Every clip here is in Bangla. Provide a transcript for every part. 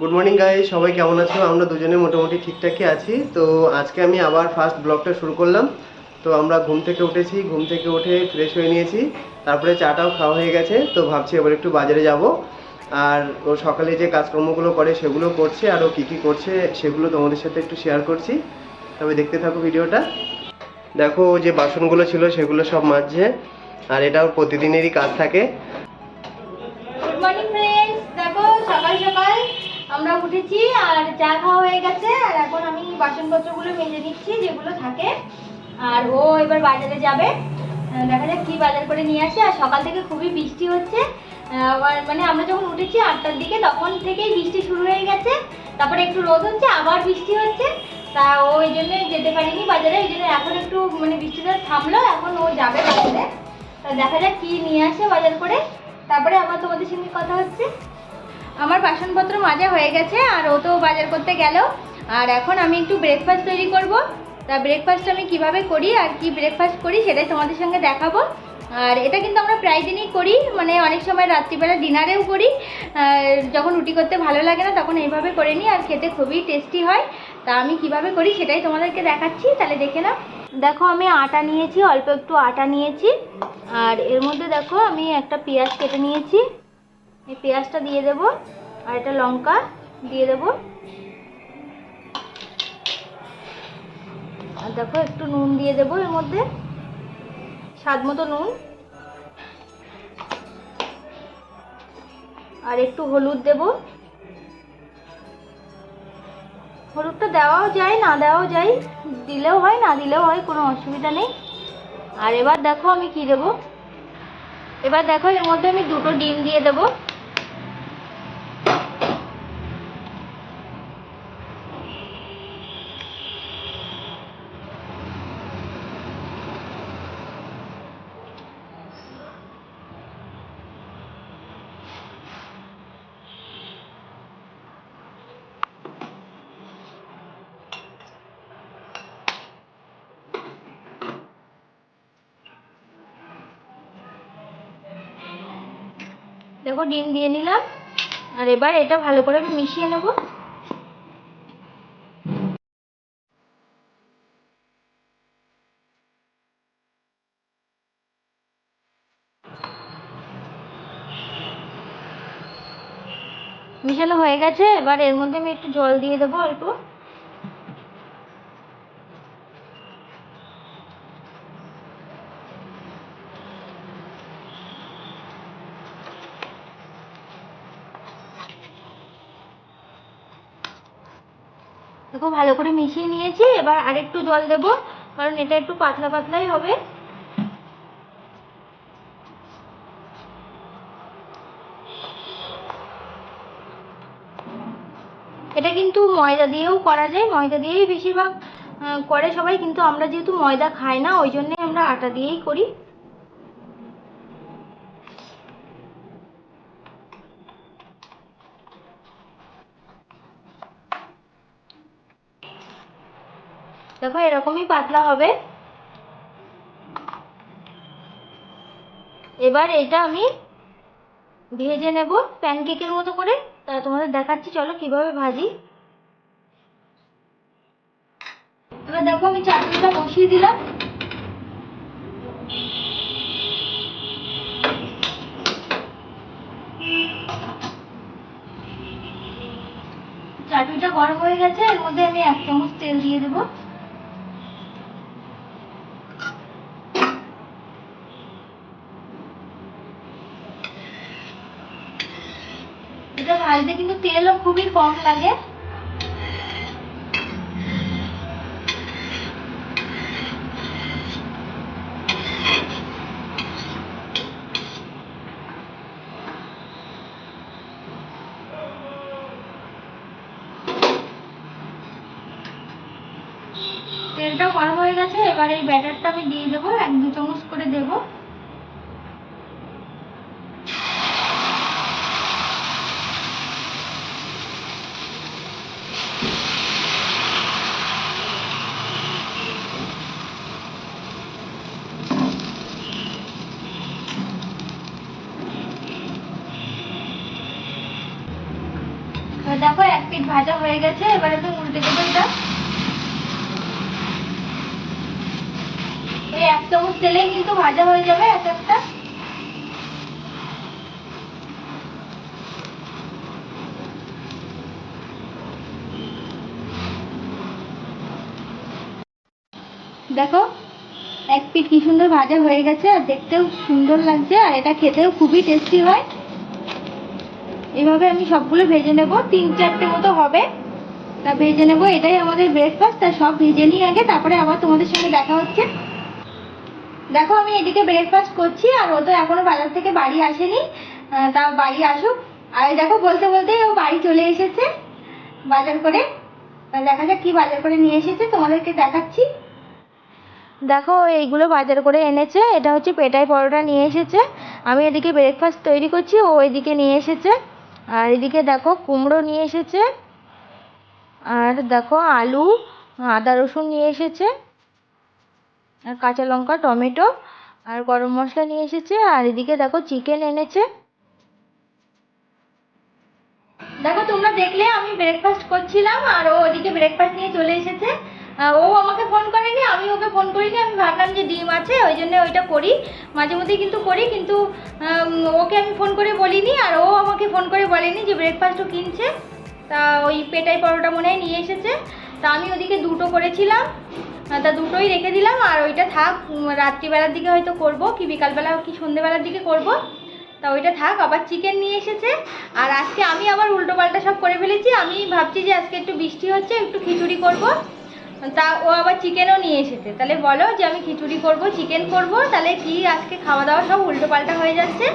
গুড মর্নিং গাই সবাই কেমন আছো? আমরা দুজনে মোটামুটি ঠিকঠাকই আছি। তো আজকে আমি আবার ফার্স্ট ব্লগটা শুরু করলাম। তো আমরা ঘুম থেকে উঠেছি। ঘুম থেকে উঠে ফ্রেশ হয়ে নিয়েছি। তারপরে চাটাও খাওয়া হয়ে গেছে। তো ভাবছি এবার একটু বাজারে যাব। আর ও সকালে যে কাজকর্মগুলো করে, সেগুলো করছে আর ও কী কী করছে, সেগুলো তোমাদের সাথে একটু শেয়ার করছি। তবে দেখতে থাকো ভিডিওটা। দেখো যে বাসনগুলো ছিল, সেগুলো সব মাজছে। আর এটাও প্রতিদিনেরই কাজ থাকে। গুড মর্নিং দেখো, সকাল সকাল আমরা উঠেছি আর চা খাওয়া হয়ে গেছে। আর এখন আমি বাসনপত্রগুলো মেজে নিচ্ছি, যেগুলো থাকে। আর ও এবার বাজারে যাবে। দেখা যাক কি বাজার করে নিয়ে আসে। আর সকাল থেকে খুবই বৃষ্টি হচ্ছে। মানে আমরা যখন উঠেছি আটটার দিকে, তখন থেকেই বৃষ্টি শুরু হয়ে গেছে। তারপরে একটু রোদ হচ্ছে, আবার বৃষ্টি হচ্ছে। তা ও এই জন্য যেতে পারিনি বাজারে। ওই জন্য এখন একটু মানে বৃষ্টিটা থামলো, এখন ও যাবে বাজারে। তা দেখা যাক কি নিয়ে আসে বাজার করে। তারপরে আবার তোমাদের সঙ্গে কথা হচ্ছে। আমার বাসনপত্র মাজা হয়ে গেছে আর ও তো বাজার করতে গেল। আর এখন আমি একটু ব্রেকফাস্ট তৈরি করব। তা ব্রেকফাস্ট আমি কীভাবে করি আর কি ব্রেকফাস্ট করি সেটাই তোমাদের সঙ্গে দেখাবো। আর এটা কিন্তু আমরা প্রায় দিনই করি মানে অনেক সময় রাত্রিবেলা ডিনারেও করি। যখন রুটি করতে ভালো লাগে না তখন এইভাবে করে নিই আর খেতে খুবই টেস্টি হয়। তা আমি কীভাবে করি সেটাই তোমাদেরকে দেখাচ্ছি, তাহলে দেখে নাও। দেখো আমি আটা নিয়েছি, অল্প একটু আটা নিয়েছি। আর এর মধ্যে দেখো আমি একটা পেঁয়াজ কেটে নিয়েছি। এই পেঁয়াজটা দিয়ে দেব আর এটা লঙ্কা দিয়ে দেব। আর দেখো একটু নুন দিয়ে দেবো এর মধ্যে, স্বাদ মতো নুন। আর একটু হলুদ দেব। হলুদটা দেওয়াও যায়, না দেওয়াও যায়, দিলেও হয়, না দিলেও হয়, কোনো অসুবিধা নেই। আর এবার দেখো আমি কি দেব। এবার দেখো এর মধ্যে আমি দুটো ডিম দিয়ে দেব। দেখো ডিম দিয়ে নিলাম। আর এবার এটা ভালো করে আমি মিশিয়ে নেব। মিশানো হয়ে গেছে, এবার এর মধ্যে আমি একটু জল দিয়ে দেবো অল্প। দেখো, ভালো করে মিশিয়ে নিয়েছি। এবার আরেকটু জল দেব, কারণ এটা একটু পাতলা পাতলাই হবে। এটা কিন্তু ময়দা দিয়েও করা যায়। ময়দা দিয়েই বেশিরভাগ করে সবাই, কিন্তু আমরা যেহেতু ময়দা খাই না, ওই জন্যে আমরা আটা দিয়েই করি। দেখো, এরকমই পাতলা হবে। এবার এটা আমি ভেজে নেব প্যানকেকের মতো করে। তা তোমাদের দেখাচ্ছি, চলো কীভাবে ভাজি। এবার দেখো, আমি চাটনিটা বসিয়ে দিলাম। চাটনিটা গরম হয়ে গেছে, এর মধ্যে আমি এক চামচ তেল দিয়ে দেবো। এটা ভাজতে কিন্তু তেলও খুবই কম লাগে। তেলটা গরম হয়ে গেছে, এবার এই ব্যাটারটা আমি দিয়ে দেবো, এক দু চামচ করে দেবো। ভাজা হয়ে গেছে, এবার আমি উল্টে দেবো এটা এই এক চামচ তেলে কিন্তু ভাজা হয়ে যাবে এক একটা। দেখো, এক পিঠ কি সুন্দর ভাজা হয়ে গেছে, আর দেখতেও সুন্দর লাগছে, আর এটা খেতেও খুবই টেস্টি হয়। এভাবে আমি সবগুলো ভেজে নেব, তিন চারটে মতো হবে। তা ভেজে নেব, এটাই আমাদের ব্রেকফাস্ট তা সব ভেজে নিই আগে, তারপরে আবার তোমাদের সঙ্গে দেখা হচ্ছে। দেখো, আমি এদিকে ব্রেকফাস্ট করছি, আর ও তো এখনও বাজার থেকে বাড়ি আসেনি তা বাড়ি আসুক। আর দেখো, বলতে বলতে ও বাড়ি চলে এসেছে বাজার করে। দেখা যাক কি বাজার করে নিয়ে এসেছে, তোমাদেরকে দেখাচ্ছি। দেখো এইগুলো বাজার করে এনেছে, এটা হচ্ছে পেটাই পরোটা নিয়ে এসেছে। আমি এদিকে ব্রেকফাস্ট তৈরি করছি, ও এদিকে নিয়ে এসেছে। আর এদিকে দেখো কুমড়ো নিয়ে এসেছে, আর দেখো আলু, আদা রসুন নিয়ে এসেছে, আর কাঁচা লঙ্কা, টমেটো, আর গরম মশলা নিয়ে এসেছে, আর এদিকে দেখো চিকেন এনেছে। দেখো তোমরা দেখলে আমি ব্রেকফাস্ট করছিলাম, আর ও ওদিকে ব্রেকফাস্ট নিয়ে চলে এসেছে। ও আমাকে ফোন করেনি, আমি ওকে ফোন করিনি, আমি ভাবলাম যে ডিম আছে, ওই জন্য ওইটা করি। মাঝে মধ্যেই কিন্তু করি, কিন্তু ওকে আমি ফোন করে বলিনি, আর ও আমাকে ফোন করে বলেনি যে ব্রেকফাস্টও কিনছে। তা ওই পেটাই পরোটা মনে হয় নিয়ে এসেছে। তা আমি ওদিকে দুটো করেছিলাম তা দুটোই রেখে দিলাম, আর ওইটা থাক রাত্রিবেলার দিকে হয়তো করব, কি বিকালবেলা কি সন্ধেবেলার দিকে করব। তা ওইটা থাক, আবার চিকেন নিয়ে এসেছে। আর আজকে আমি আবার উল্টো পাল্টা সব করে ফেলেছি, আমি ভাবছি যে আজকে একটু বৃষ্টি হচ্ছে, একটু খিচুড়ি করব। তা ও আবার চিকেনও নিয়ে এসেছে। তাহলে বলো যে আমি খিচুড়ি করব চিকেন করব, তাহলে কি আজকে খাওয়া দাওয়া সব উল্টো পাল্টা হয়ে যাচ্ছে?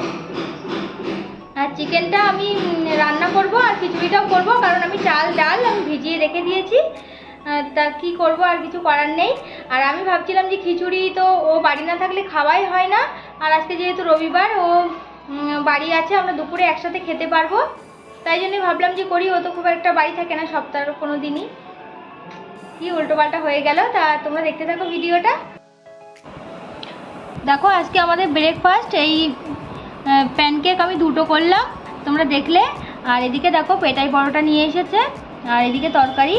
আর চিকেনটা আমি রান্না করব আর খিচুড়িটাও করব, কারণ আমি চাল, ডাল আমি ভিজিয়ে রেখে দিয়েছি। তা কি করব আর কিছু করার নেই। আর আমি ভাবছিলাম যে খিচুড়ি তো ও বাড়ি না থাকলে খাওয়াই হয় না। আর আজকে যেহেতু রবিবার, ও বাড়ি আছে, আমরা দুপুরে একসাথে খেতে পারব। তাই জন্য ভাবলাম যে করি, ও তো খুব একটা বাড়ি থাকে না সপ্তাহের কোনো দিনই। কি উল্টোপাল্টা হয়ে গেল, তা তোমরা দেখতে থাকো ভিডিওটা। দেখো, আজকে আমাদের ব্রেকফাস্ট এই প্যানকেক আমি দুটো করলাম, তোমরা দেখলে। আর এদিকে দেখো, পেটাই পরোটা নিয়ে এসেছে, আর এদিকে তরকারি।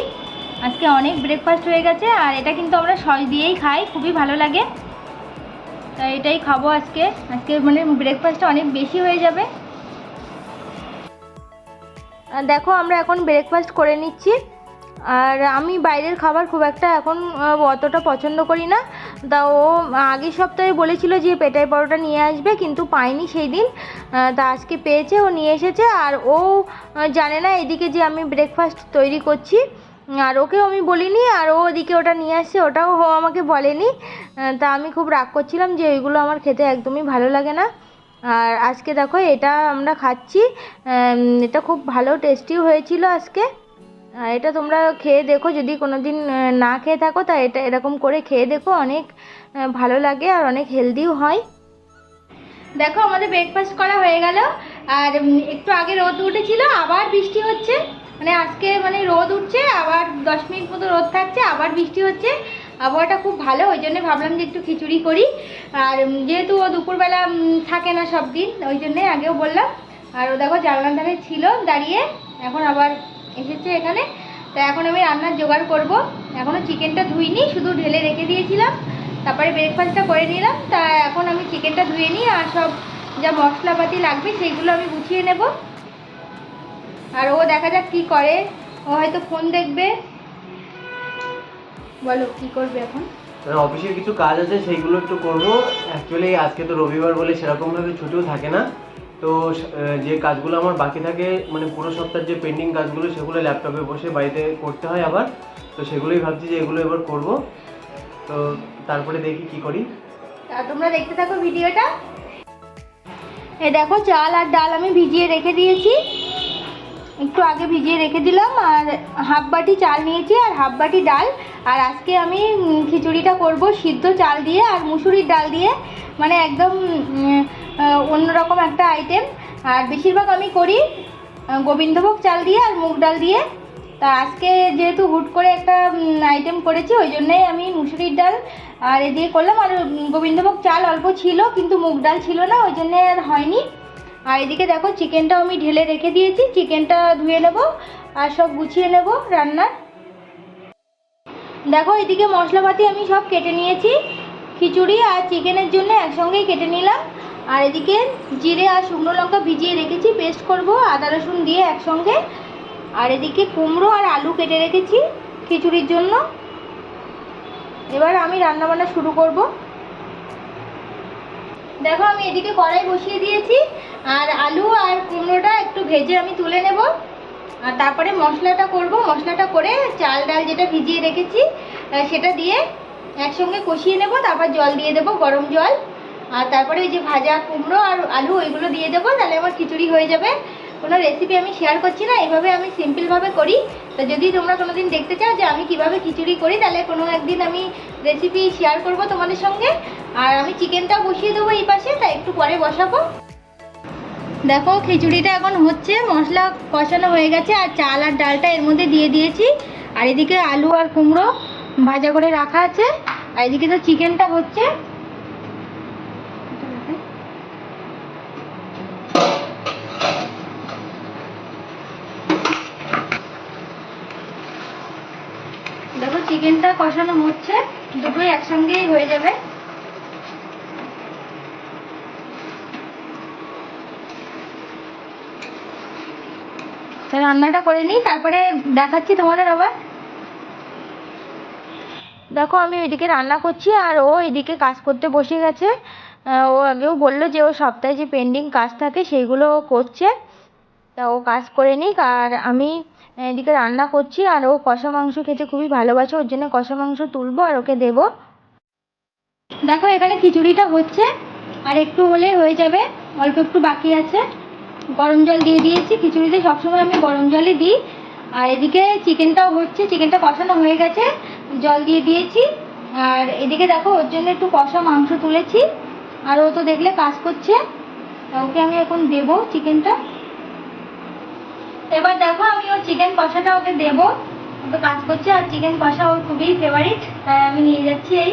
আজকে অনেক ব্রেকফাস্ট হয়ে গেছে, আর এটা কিন্তু আমরা সস দিয়েই খাই, খুবই ভালো লাগে। তাই এটাই খাব আজকে। আজকে মানে ব্রেকফাস্টটা অনেক বেশি হয়ে যাবে। দেখো, আমরা এখন ব্রেকফাস্ট করে নিচ্ছি। আর আমি বাইরের খাবার খুব একটা এখন অতটা পছন্দ করি না। তা ও আগের সপ্তাহে বলেছিল যে পেটাই পরোটা নিয়ে আসবে, কিন্তু পাইনি সেই দিন তা আজকে পেয়েছে, ও নিয়ে এসেছে। আর ও জানে না এদিকে যে আমি ব্রেকফাস্ট তৈরি করছি। আর ওকেও আমি বলিনি, আর ও ওদিকে ওটা নিয়ে আসছে ওটাও ও আমাকে বলেনি। তা আমি খুব রাগ করছিলাম যে ওইগুলো আমার খেতে একদমই ভালো লাগে না। আর আজকে দেখো এটা আমরা খাচ্ছি। এটা খুব ভালো টেস্টিও হয়েছিল আজকে। এটা তোমরা খেয়ে দেখো। যদি কোনো দিন না খেয়ে থাকো, তা এটা এরকম করে খেয়ে দেখো। অনেক ভালো লাগে আর অনেক হেলদিও হয়। দেখো, আমাদের ব্রেকফাস্ট করা হয়ে গেল। আর একটু আগে রোদ উঠেছিল, আবার বৃষ্টি হচ্ছে। মানে আজকে মানে রোদ উঠছে, আবার দশ মিনিট মতো রোদ থাকছে, আবার বৃষ্টি হচ্ছে। আবহাওয়াটা খুব ভালো, ওই জন্য ভাবলাম যে একটু খিচুড়ি করি। আর যেহেতু ও দুপুরবেলা থাকে না সব দিন ওই জন্যে আগেও বললাম। আর, ও দেখো, জানলার ধারে ছিল দাঁড়িয়ে, এখন আবার এসেছে এখানে। তা এখন আমি রান্নার জোগাড় করব। এখনও চিকেনটা ধুইনি, শুধু ঢেলে রেখে দিয়েছিলাম। তারপরে ব্রেকফাস্টটা করে নিলাম। তা এখন আমি চিকেনটা ধুয়ে নিই আর সব যা মশলাপাতি লাগবে সেইগুলো আমি গুছিয়ে নেব। আর ও দেখা যাক কি করে। ও হয়তো ফোন দেখবে। বলো, কি করবে এখন? মানে অফিসের কিছু কাজ আছে, সেইগুলো একটু করব। অ্যাকচুয়ালি আজকে তো রবিবার বলে সেরকমভাবে ছুটিও থাকে না। তো যে কাজগুলো আমার বাকি থাকে মানে পুরো সপ্তাহের যে পেন্ডিং কাজগুলো, সেগুলো ল্যাপটপে বসে বাড়িতে করতে হয় আবার। তো সেগুলোই ভাবছি যে এগুলো এবার করব। তো তারপরে দেখি কি করি। তোমরা দেখতে থাকো ভিডিওটা। এ দেখো, চাল আর ডাল আমি ভিজিয়ে রেখে দিয়েছি। আগে ভিজিয়ে রেখে দিলাম, আর হাফ বাটি চাল নিয়েছি আর হাফ বাটি ডাল। আর আজকে আমি খিচুড়িটা করব সিদ্ধ চাল দিয়ে আর মুসুরির ডাল দিয়ে মানে একদম অন্যরকম একটা আইটেম আর বেশিরভাগ আমি করি গোবিন্দভোগ চাল দিয়ে আর মুগ ডাল দিয়ে। তা আজকে যেহেতু হুট করে একটা আইটেম করেছি, ওই জন্যই আমি মুসুরির ডাল আর এ দিয়ে করলাম। আর গোবিন্দভোগ চাল অল্প ছিল, কিন্তু মুগ ডাল ছিল না, ওই জন্যে আর হয়নি। আর এদিকে দেখো চিকেনটাও আমি ঢেলে রেখে দিয়েছি। চিকেনটা ধুয়ে নেব আর সব গুছিয়ে নেব রান্নার। দেখো এদিকে মশলাপাতি আমি সব কেটে নিয়েছি। খিচুড়ি আর চিকেনের জন্য একসঙ্গেই কেটে নিলাম। আর এদিকে জিরে আর শুকনো লঙ্কা ভিজিয়ে রেখেছি পেস্ট করব, আদা রসুন দিয়ে একসঙ্গে। আর এদিকে কুমড়ো আর আলু কেটে রেখেছি খিচুড়ির জন্য। এবার আমি রান্নাবান্না শুরু করব। দেখো, আমি এদিকে কড়াই বসিয়ে দিয়েছি, আর আলু আর কুমড়োটা একটু ভেজে আমি তুলে নেব। আর তারপরে মশলাটা করব, মশলাটা করে চাল ডাল যেটা ভিজিয়ে রেখেছি সেটা দিয়ে একসঙ্গে কষিয়ে নেব, তারপর জল দিয়ে দেব, গরম জল। আর তারপরে ওই যে ভাজা কুমড়ো আর আলু, ওইগুলো দিয়ে দেবো, তাহলে আমার খিচুড়ি হয়ে যাবে। কোনো রেসিপি আমি শেয়ার করছি না, এভাবে আমি সিম্পলভাবে করি। তো যদি তোমরা কোনো দিন দেখতে চাও যে আমি কীভাবে খিচুড়ি করি, তাহলে কোনো একদিন আমি রেসিপি শেয়ার করব তোমাদের সঙ্গে। আর আমি চিকেনটাও বসিয়ে দেবো এই পাশে তাই একটু পরে বসাবো। দেখো, খিচুড়িটা এখন হচ্ছে, মশলা কষানো হয়ে গেছে, আর চাল আর ডালটা এর মধ্যে দিয়ে দিয়েছি। আর এদিকে আলু আর কুমড়ো ভাজা করে রাখা আছে। আর এদিকে তো চিকেনটা হচ্ছে। চিকেনটা কষানো হচ্ছে, দুটোই একসঙ্গেই হয়ে যাবে। রান্নাটা করে নিই, তারপরে দেখাচ্ছি তোমাদের আবার। দেখো, আমি ওইদিকে রান্না করছি, আর ও এদিকে কাজ করতে বসে গেছে। ও আগেও বলল যে ও সপ্তাহে যে পেন্ডিং কাজ থাকে, সেইগুলো করছে। তা ও কাজ করে নিক, আর আমি এদিকে রান্না করছি আর ও কষা মাংস খেতে খুবই ভালোবাসে, ওর জন্য কষা মাংস তুলবো আর ওকে দেবো। দেখো এখানে খিচুড়িটা হচ্ছে, আর একটু হলে হয়ে যাবে, অল্প একটু বাকি আছে। গরম জল দিয়ে দিয়েছি, খিচুড়িতে সবসময় আমি গরম জলই দিই। আর এদিকে চিকেনটাও হচ্ছে, চিকেনটা কষানো হয়ে গেছে, জল দিয়ে দিয়েছি। আর এদিকে দেখো, ওর জন্য একটু কষা মাংস তুলেছি। আর ও তো দেখলে কাজ করছে ওকে আমি এখন দেবো চিকেনটা। এবার দেখো আমি ওর চিকেন কষাটা ওকে দেবো। ও তো কাজ করছে আর চিকেন কষা ওর খুবই ফেভারিট তাই আমি নিয়ে যাচ্ছি এই।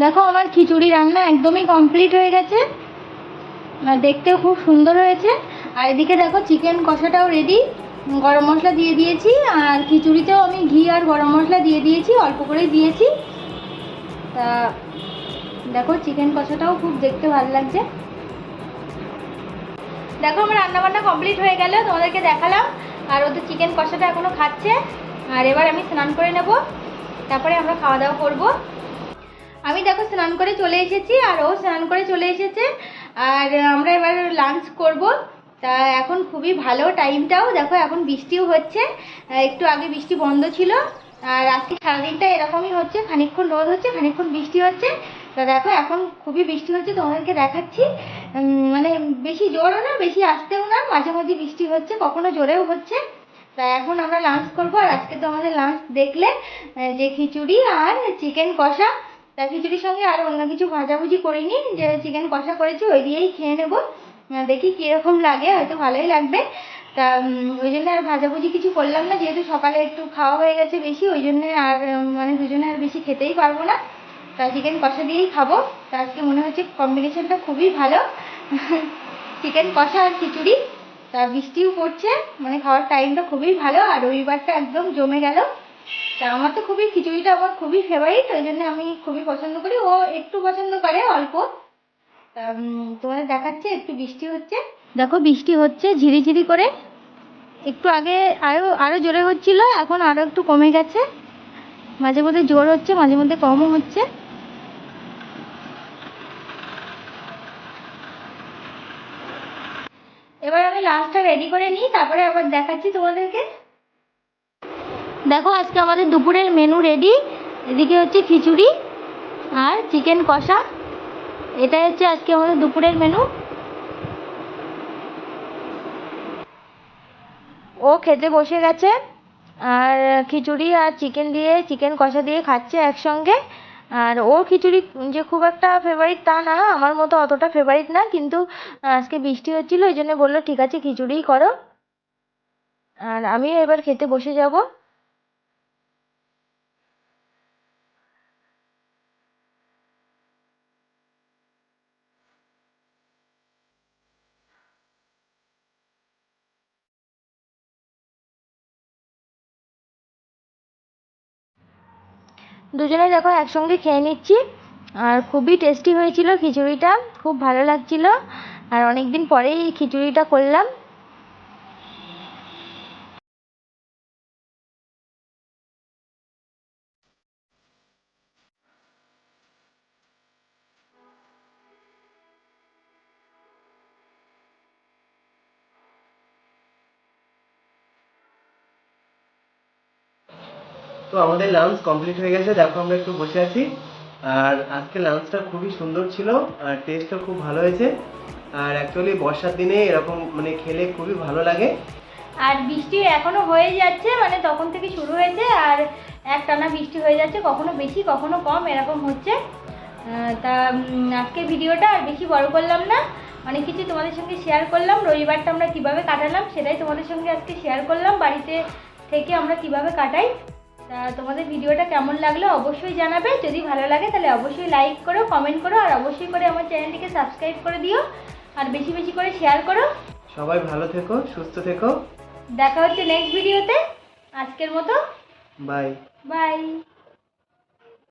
দেখো আমার খিচুড়ি রান্না একদমই কমপ্লিট হয়ে গেছে। আর দেখতেও খুব সুন্দর হয়েছে। আর এদিকে দেখো চিকেন কষাটাও রেডি গরম মশলা দিয়ে দিয়েছি আর খিচুড়িতেও আমি ঘি আর গরম মশলা দিয়ে দিয়েছি, অল্প করেই দিয়েছি। তা দেখো চিকেন কষাটাও খুব দেখতে ভালো লাগছে। দেখো আমার রান্নাবান্না কমপ্লিট হয়ে গেল, তোমাদেরকে দেখালাম। আর ওদের চিকেন কষাটা এখনও খাচ্ছে। আর এবার আমি স্নান করে নেব। তারপরে আমরা খাওয়া দাওয়া করব। আমি দেখো স্নান করে চলে এসেছি, আর ও স্নান করে চলে এসেছে। আর আমরা এবার লাঞ্চ করব। তা এখন খুবই ভালো টাইমটাও দেখো এখন বৃষ্টিও হচ্ছে। একটু আগে বৃষ্টি বন্ধ ছিল। আর আজকে সারাদিনটা এরকমই হচ্ছে। খানিকক্ষণ রোদ হচ্ছে, খানিকক্ষণ বৃষ্টি হচ্ছে। তা দেখো এখন খুবই বৃষ্টি হচ্ছে। তোমাদেরকে দেখাচ্ছি। মানে বেশি জোরও না, বেশি আসতেও না। মাঝে মাঝে বৃষ্টি হচ্ছে, কখনো জোরেও হচ্ছে। তা এখন আমরা লাঞ্চ করব। আর আজকে তো আমাদের লাঞ্চ দেখলে যে খিচুড়ি আর চিকেন কষা। তা খিচুড়ির সঙ্গে আর অন্য কিছু ভাজাভুজি করিনি যে চিকেন কষা করেছি, ওই দিয়েই খেয়ে নেব। দেখি কীরকম লাগে, হয়তো ভালোই লাগবে। তা ওই জন্য আর ভাজাভুজি কিছু করলাম না, যেহেতু সকালে একটু খাওয়া হয়ে গেছে বেশি, ওই জন্য আর মানে দুজনে আর বেশি খেতেই পারব না। তা, চিকেন কষা দিয়েই খাব। তা, আজকে মনে হচ্ছে কম্বিনেশনটা খুবই ভালো। চিকেন কষা আর খিচুড়ি। তা, বৃষ্টিও পড়ছে মানে খাওয়ার টাইমটা খুবই ভালো, আর রবিবারটা একদম জমে গেল। তা আমার তো খুবই খিচুড়িটা আমার খুবই ফেভারিট ওই জন্য আমি খুবই পছন্দ করি। ও একটু পছন্দ করে অল্প। তোমাদের দেখাচ্ছে, একটু বৃষ্টি হচ্ছে। দেখো, বৃষ্টি হচ্ছে, ঝিরিঝিরি করে। একটু আগে আরও আরও জোরে হচ্ছিল, এখন আরও একটু কমে গেছে। মাঝে মধ্যে জোর হচ্ছে, মাঝে মধ্যে কমও হচ্ছে। এবার আমি লাস্টটা রেডি করে নিই, তারপরে আবার দেখাচ্ছি তোমাদেরকে। দেখো, আজকে আমাদের দুপুরের মেনু রেডি এদিকে হচ্ছে খিচুড়ি আর চিকেন কষা। এটাই হচ্ছে আজকে আমাদের দুপুরের মেনু ও খেতে বসে গেছে। আর খিচুড়ি আর চিকেন দিয়ে চিকেন কষা দিয়ে খাচ্ছে একসঙ্গে। আর ওর খিচুড়ি যে খুব একটা ফেভারিট তা না, আমার মতো অতটা ফেভারিট না। কিন্তু আজকে বৃষ্টি হচ্ছিল, ওই জন্য বলল, ঠিক আছে, খিচুড়িই করো। আর আমিও এবার খেতে বসে যাব। দুজনে দেখো একসঙ্গে খেয়ে নিচ্ছি। আর খুবই টেস্টি হয়েছিল খিচুড়িটা, খুব ভালো লাগছিল। আর অনেক দিন পরেই এই খিচুড়িটা করলাম। তো আমাদের লাঞ্চ কমপ্লিট হয়ে গেছে, দেখো আমরা একটু বসে আছি। আর আজকে লাঞ্চটা খুবই সুন্দর ছিল, আর টেস্টটা খুব ভালো হয়েছে। আর অ্যাকচুয়ালি বর্ষার দিনে এরকম মানে খেলে খুবই ভালো লাগে। আর বৃষ্টি এখনও হয়ে যাচ্ছে মানে তখন থেকে শুরু হয়েছে, আর একটানা বৃষ্টি হয়ে যাচ্ছে, কখনো বেশি, কখনো কম, এরকম হচ্ছে। তা আজকে ভিডিওটা আর বেশি বড় করলাম না। অনেক কিছু তোমাদের সঙ্গে শেয়ার করলাম, রবিবারটা আমরা কীভাবে কাটালাম, সেটাই তোমাদের সঙ্গে আজকে শেয়ার করলাম, বাড়িতে থেকে আমরা কীভাবে কাটাই। তা তোমাদের ভিডিওটা কেমন লাগল অবশ্যই জানাবে। যদি ভালো লাগে তাহলে অবশ্যই লাইক করো কমেন্ট করো আর অবশ্যই করে আমার চ্যানেলটিকে সাবস্ক্রাইব করে দিও। আর বেশি বেশি করে শেয়ার করো। সবাই ভালো থেকো সুস্থ থেকো। দেখা হচ্ছে নেক্সট ভিডিওতে আজকের মতো। Bye bye